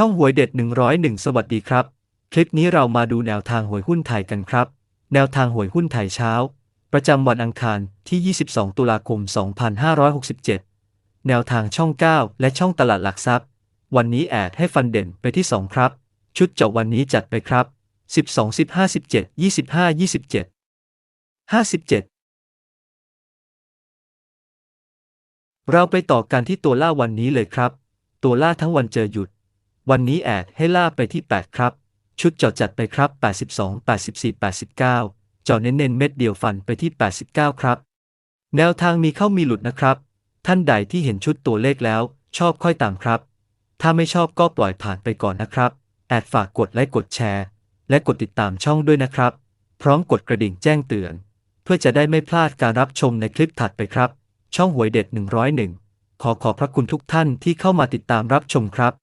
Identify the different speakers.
Speaker 1: ช่องหวยเด็ด 101 สวัสดีครับ คลิปนี้เรามาดูแนวทางหวยหุ้นไทยกันครับ แนวทางหวยหุ้นไทยเช้า ประจำวันอังคารที่ 22 ตุลาคม 2567 แนวทางช่อง 9 และช่องตลาดหลักทรัพย์ วันนี้แอดให้ฟันเด่นไปที่ 2 ครับ ชุดเจาะวันนี้จัดไปครับ 12 15 17 25 27 57เราไปต่อกันที่ตัวล่าวันนี้เลยครับ ตัวล่าทั้งวันเจอหยุด วันนี้แอดให้ล่าไปที่ 8 ครับ ชุดเจาะจัดไปครับ 82 84 89 เจาะเน้นๆเม็ดเดียวฟันไปที่ 89 ครับ แนวทางมีเข้ามีหลุดนะครับ ท่านใดที่เห็นชุดตัวเลขแล้ว ชอบค่อยตามครับ ถ้าไม่ชอบก็ปล่อยผ่านไปก่อนนะครับ แอดฝากกดไลค์กดแชร์ และกดติดตามช่องด้วยนะครับ พร้อมกดกระดิ่งแจ้งเตือน เพื่อจะได้ไม่พลาดการรับชมในคลิปถัดไปครับ ช่องหวยเด็ด 101 ขอขอบพระคุณทุกท่านที่เข้ามาติดตามรับชมครับ